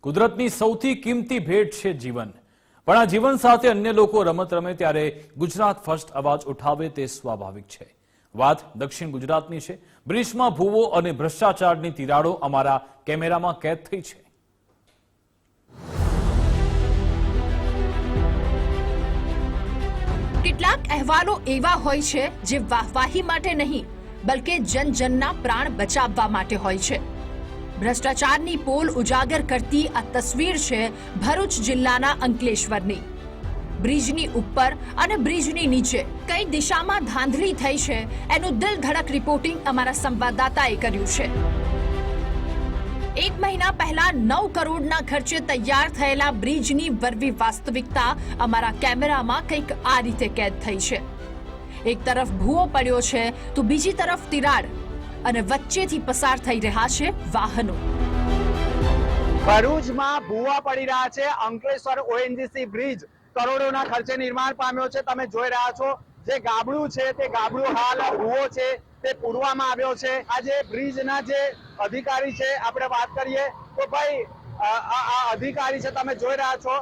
કુદરતની સૌથી કિંમતી ભેટ છે જીવન. પણ આ જીવન સાથે અન્ય લોકો રમત રમે ત્યારે ગુજરાત ફર્સ્ટ અવાજ ઉઠાવે તે સ્વાભાવિક છે. વાત દક્ષિણ ગુજરાતની છે. બ્રિજમાં ભૂવો અને ભ્રષ્ટાચારની તિરાડો અમારા કેમેરામાં કેદ થઈ છે. કેટલાક અહેવાલો એવા હોય છે જે વાહવાહી માટે નહીં, બલકે જનજનના પ્રાણ બચાવવા માટે હોય છે. ભ્રષ્ટાચારની પોલ ઉજાગર કરતી આ તસવીર છે ભરૂચ જિલ્લાના અંકલેશ્વરની. બ્રિજની ઉપર અને બ્રિજની નીચે કઈ દિશામાં ધાંધલી થઈ છે એનું દિલ ધડક રિપોર્ટિંગ અમારા સંવાદદાતાએ કર્યું છે. એક મહિના પહેલા નવ કરોડના ખર્ચે તૈયાર થયેલા બ્રિજની વરવી વાસ્તવિકતા અમારા કેમેરામાં કંઈક આ રીતે કેદ થઈ છે. એક તરફ ભૂવો પડ્યો છે તો બીજી તરફ તિરાડ. અને વચ્ચેથી પસાર થઈ રહ્યા છે વાહનો. ભરૂચમાં ભૂવા પડી રહ્યા છે. અંકલેશ્વર ઓએનજીસી બ્રિજ કરોડોના ખર્ચે નિર્માણ પામ્યો છે. તમે જોઈ રહ્યા છો જે ગાબડું છે, તે ગાબડું હાલ ભૂવો છે, તે પૂરવામાં આવ્યો છે. આ જે બ્રિજના જે અધિકારી છે, આપણે વાત કરીએ તો ભાઈ આ અધિકારી છે, તમે જોઈ રહ્યા છો.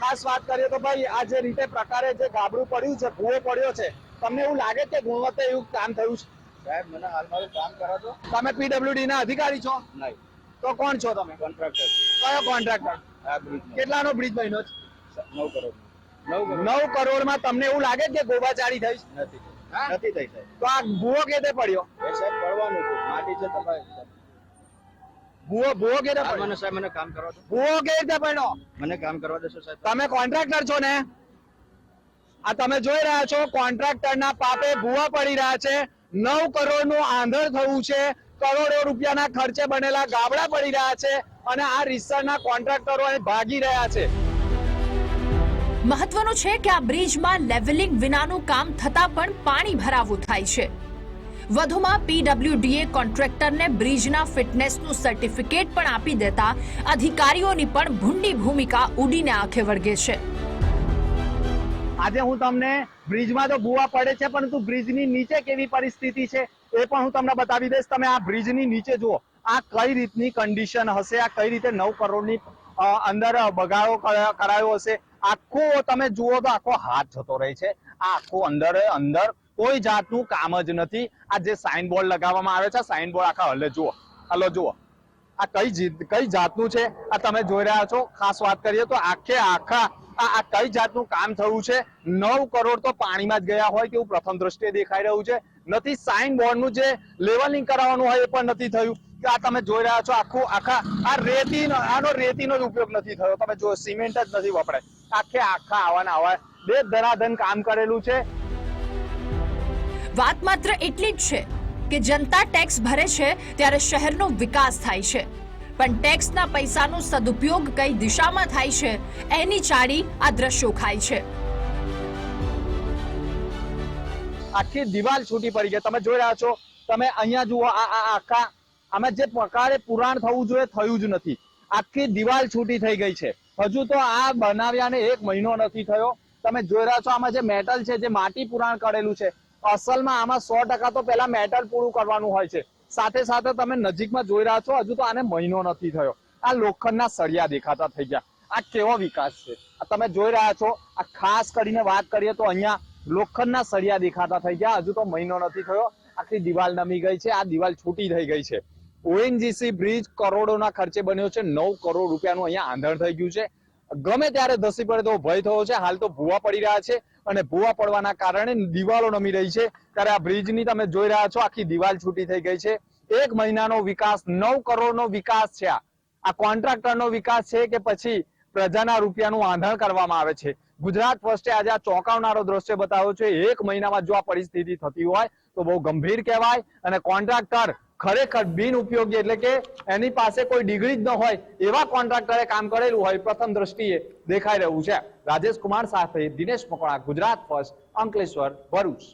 ખાસ વાત કરીએ તો ભાઈ, આ જે રીતે પ્રકારે જે ગાબડું પડ્યું છે, ભૂવો પડ્યો છે, તમને એવું લાગે કે ગુણવત્તા એવું કામ થયું છે? સાહેબ મને હાલ મારું કામ કરો છો તમે પીડબ્લ્યુડી ના અધિકારી છો? નહીં. તો કોણ છો તમે? કોન્ટ્રાક્ટર કયો કોન્ટ્રાક્ટર આ બ્રિજ કેટલાનો બ્રિજ બન્યો છે? નવ કરોડ નવ કરોડ. માં તમને એવું લાગે કે ગોબાચારી થઈ નથી. નથી થઈ સાહેબ. તો આ ભૂવો કેતે પડ્યો? એ સાહેબ પડવાનું હતું માટી છે તમારે ભૂવો ભૂવો કેતે પડ્યો? મને સાહેબ મને કામ કરવા દો. ભૂવો કેતે પડ્યો મને કામ કરવા દેશો સાહેબ. તમે કોન્ટ્રાક્ટર છો ને? આ તમે જોઈ રહ્યા છો કોન્ટ્રાક્ટરના પાપે ભૂવા પડી રહ્યા છે. નવ કરોડનું આંધળ થયું છે. કરોડો રૂપિયાના ખર્ચે બનેલા ગાબડા પડી રહ્યા છે અને આ રીસરના કોન્ટ્રાક્ટરો ભાગી રહ્યા છે. મહત્વનું છે કે આ બ્રિજમાં લેવલિંગ વિનાનું કામ થતાં પણ પાણી ભરાવું થાય છે. વધુમાં પીડબ્લ્યુડીએ કોન્ટ્રાક્ટરને બ્રિજના ફિટનેસનું સર્ટિફિકેટ પણ આપી દેતા અધિકારીઓની પણ ભૂંડી ભૂમિકા ઉડીને આંખે વળગે છે. આજે હું તમને બ્રિજમાં તો ભૂવા પડે છે, પરંતુ બ્રિજની નીચે કેવી પરિસ્થિતિ છે એ પણ હું તમને બતાવી દઈશ. તમે આ બ્રિજની નીચે જુઓ, આ કઈ રીતની કન્ડિશન હશે, આ કઈ રીતે નવ કરોડની અંદર બગાડો કરાયો હશે, આખો તમે જુઓ તો આખો હાથ જતો રહે છે. આ આખો અંદર અંદર કોઈ જાતનું કામ જ નથી. આ જે સાઇન બોર્ડ લગાવવામાં આવે છે સાઇન બોર્ડ આખા હલે જુઓ, હલો જુઓ. આ કઈ કઈ જાતનું છે? આ તમે જોઈ રહ્યા છો. ખાસ વાત કરીએ તો આખે આખા આ કઈ જાતનું કામ થયું છે? નવ કરોડ તો પાણીમાં જ ગયા હોય તેવું પ્રથમ દ્રષ્ટિએ દેખાઈ રહ્યું છે. નથી સાઇન બોર્ડનું જે લેવલિંગ કરાવવાનું હોય એ પણ નથી થયું. આ તમે જોઈ રહ્યા છો, આખું આખા આ રેતી આનો રેતીનો જ ઉપયોગ નથી થયો. તમે જો, સિમેન્ટ જ નથી વપરાય. આખે આખા આવાના આવા બે ધરાધન કામ કરેલું છે. વાત માત્ર એટલી જ છે કે જનતા ટેક્સ ભરે છે, ત્યારે શહેરનો વિકાસ થાય છે. પણ ટેક્સના પૈસાનો સદુપયોગ કઈ દિશામાં થાય છે, એની ચાડી આ દ્રશ્યો ખાય છે. આખી દિવાલ છૂટી પડી છે. તમે જોઈ રહ્યા છો, તમે અહીંયા જુઓ, આ આ આખા, આમાં જે પ્રકારે પુરાણ થવું જોઈએ, થયું જ નથી. આખી દિવાલ છૂટી થઈ ગઈ છે. હજુ તો આ બનાવ્યાને એક મહિનો નથી થયો. તમે જોઈ રહ્યા છો, આમાં જે મેટલ છે, જે માટી પુરાણ કરેલું છે, અસલમાં આમાં સો ટકા તો પહેલા મેટલ પૂરું કરવાનું હોય છે. સાથે સાથે તમે નજીકમાં જોઈ રહ્યા છો, હજુ તો આને મહિનો નથી થયો. આ લોખંડના સળિયા દેખાતા થઈ ગયા. આ કેવો વિકાસ છે? તમે જોઈ રહ્યા છો, આ ખાસ કરીને વાત કરીએ તો અહીંયા લોખંડના સળિયા દેખાતા થઈ ગયા. હજુ તો મહિનો નથી થયો. આખી દિવાલ નમી ગઈ છે. આ દિવાલ છૂટી થઈ ગઈ છે. ઓએનજીસી બ્રિજ કરોડોના ખર્ચે બન્યો છે. નવ કરોડ રૂપિયાનું અહીંયા આંધણ થઈ ગયું છે. ગમે ત્યારે ધસી પડે તો ભય થયો છે. હાલ તો ભૂવા પડી રહ્યા છે. અને ભૂવા પડવાના કારણે દિવાલો નમી રહી છે. ત્યારે આ બ્રિજની તમે જોઈ રહ્યા છો, આખી દિવાલ છૂટી થઈ ગઈ છે. એક મહિનાનો વિકાસ, નવ કરોડનો વિકાસ છે આ. કોન્ટ્રાક્ટરનો વિકાસ છે કે પછી પ્રજાના રૂપિયાનું આંધણ કરવામાં આવે છે. ગુજરાત ફર્સ્ટે આજે આ ચોંકાવનારો દ્રશ્ય બતાવ્યો છે. એક મહિનામાં જો આ પરિસ્થિતિ થતી હોય તો બહુ ગંભીર કહેવાય અને કોન્ટ્રાક્ટર ખરેખર બિન ઉપયોગી એટલે કે એની પાસે કોઈ ડિગ્રી જ ન હોય એવા કોન્ટ્રાક્ટરે કામ કરેલું હોય પ્રથમ દ્રષ્ટિએ દેખાઈ રહ્યું છે. રાજેશ કુમાર સાથે દિનેશ મકવાણા, ગુજરાત ફર્સ્ટ, અંકલેશ્વર ભરૂચ.